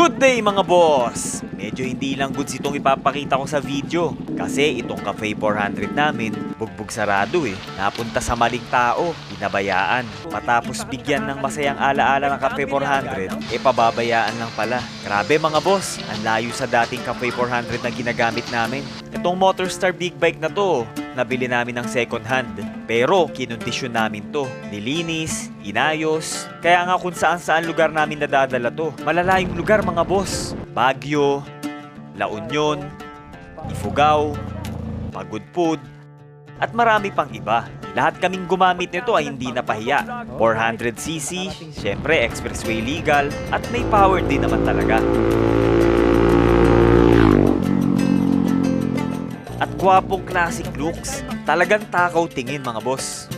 Good day mga boss! Medyo hindi lang goods itong ipapakita ko sa video. Kasi itong Cafe 400 namin, bugbog sarado eh. Napunta sa maling tao, pinabayaan. Matapos bigyan ng masayang alaala ng Cafe 400, eh pababayaan lang pala. Grabe mga boss, ang layo sa dating Cafe 400 na ginagamit namin. Itong Motorstar Big Bike na to, nabili namin ng second hand. Pero kinondisyon namin to. Nilinis, inayos. Kaya nga kung saan saan lugar namin nadadala to. Malalayong lugar mga boss. Baguio, La Union, Ifugao, Pagudpud, at marami pang iba. Lahat kaming gumamit nito ay hindi napahiya. 400cc, syempre expressway legal, at may power din naman talaga. Gwapong classic looks. Talagang takaw tingin mga boss.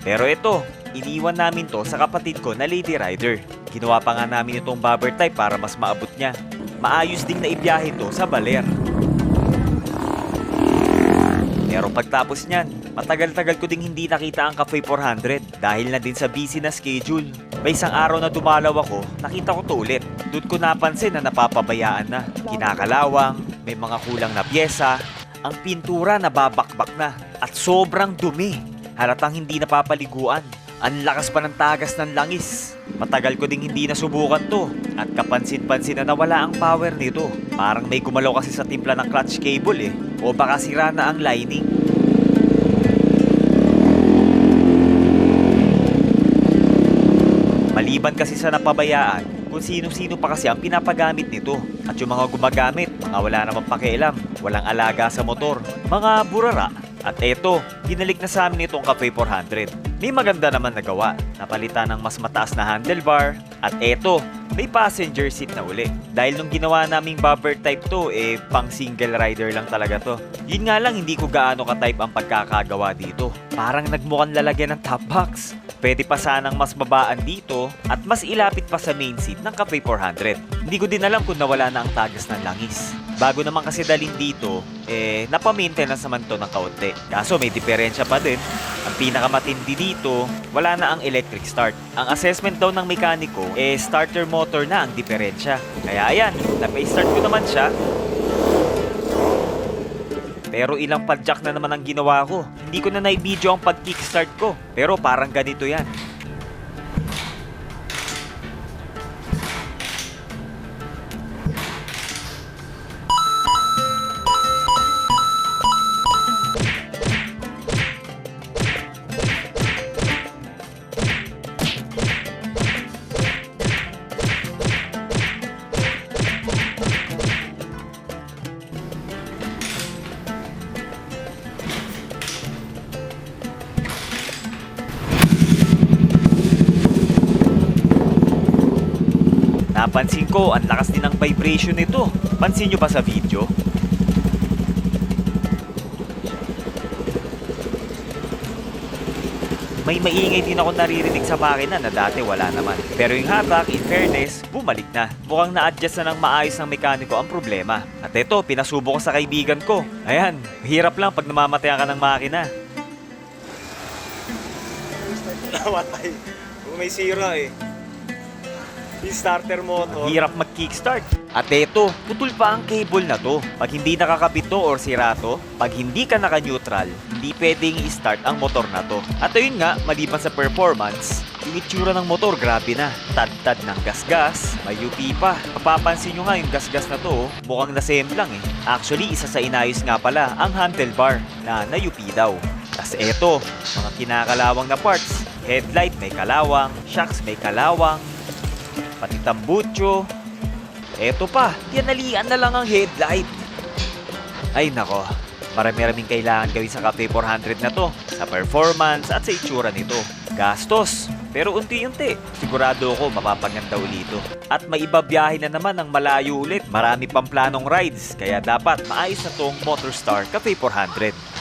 Pero ito, iniwan namin to sa kapatid ko na Lady Rider. Ginawa pa nga namin itong bobber type para mas maabot niya. Maayos ding na ibiyahe to sa baler. Pero pagtapos niyan, matagal-tagal ko ding hindi nakita ang Cafe 400 dahil na din sa busy na schedule. May isang araw na dumalaw ako, nakita ko to ulit. Doon ko napansin na napapabayaan na. Kinakalawang, may mga kulang na pyesa, ang pintura nababakbak na at sobrang dumi. Halatang hindi napapaliguan. Ang lakas pa ng tagas ng langis. Matagal ko ding hindi nasubukan to at kapansin-pansin na nawala ang power nito. Parang may gumalaw kasi sa timpla ng clutch cable eh. O baka sira na ang lining. Maliban kasi sa napabayaan, kung sino-sino pa kasi ang pinapagamit nito. At yung mga gumagamit, mga wala namang pakialam, walang alaga sa motor, mga burara. At eto, binalik na sa amin itong Cafe 400. May maganda naman nagawa. Napalitan ng mas mataas na handlebar. At eto, may passenger seat na uli. Dahil nung ginawa naming bobber type to, eh pang single rider lang talaga to. Yun nga lang, hindi ko gaano ka-type ang pagkakagawa dito. Parang nagmukhang lalagyan ng top box. Pwede pa sanang mas babaan dito at mas ilapit pa sa main seat ng Cafe 400. Hindi ko din alam kung nawala na ang tagas ng langis. Bago naman kasi dalhin dito, eh, napamaintenance naman to ng kaunti. Kaso may diferensya pa din. Ang pinakamatindi dito, wala na ang electric start. Ang assessment daw ng mekaniko, eh, starter motor na ang diferensya. Kaya ayan, napay-start ko naman siya. Pero ilang padjak na naman ang ginawa ko. Hindi ko na na-video ang pag-kickstart ko. Pero parang ganito yan. Napansin ko, ang lakas din ng vibration nito. Pansin nyo ba sa video? May maingay din ako naririnig sa makina na dati wala naman. Pero yung hatak, in fairness, bumalik na. Mukhang na-adjust na ng maayos ng mekaniko ang problema. At ito, pinasubo ko sa kaibigan ko. Ayan, hirap lang pag namamatayan ka ng makina. Namatay. May sira eh. Yung starter motor. Hirap mag-kickstart. At eto, putol pa ang cable na to. Pag hindi nakakabit to or sira to, pag hindi ka naka-neutral, hindi pwedeng i-start ang motor na to. At ayun nga, maliban sa performance, yung itsura ng motor, grabe na. Tad-tad ng gasgas, may UP pa. Mapapansin nyo nga yung gasgas na to, oh, mukhang nasem lang eh. Actually, isa sa inayos nga pala ang handlebar na na-UP daw. Tas eto, mga kinakalawang na parts. Headlight may kalawang, shocks may kalawang, pati tambutso. Eto pa, yanalian na lang ang headlight. Ay nako, marami-raming kailangan gawin sa Cafe 400 na to. Sa performance at sa itsura nito. Gastos, pero unti-unti. Sigurado ako mapapaganda ulito. At may iba biyahe na naman ng malayo ulit. Marami pang planong rides, kaya dapat maayos na tong Motorstar Cafe 400.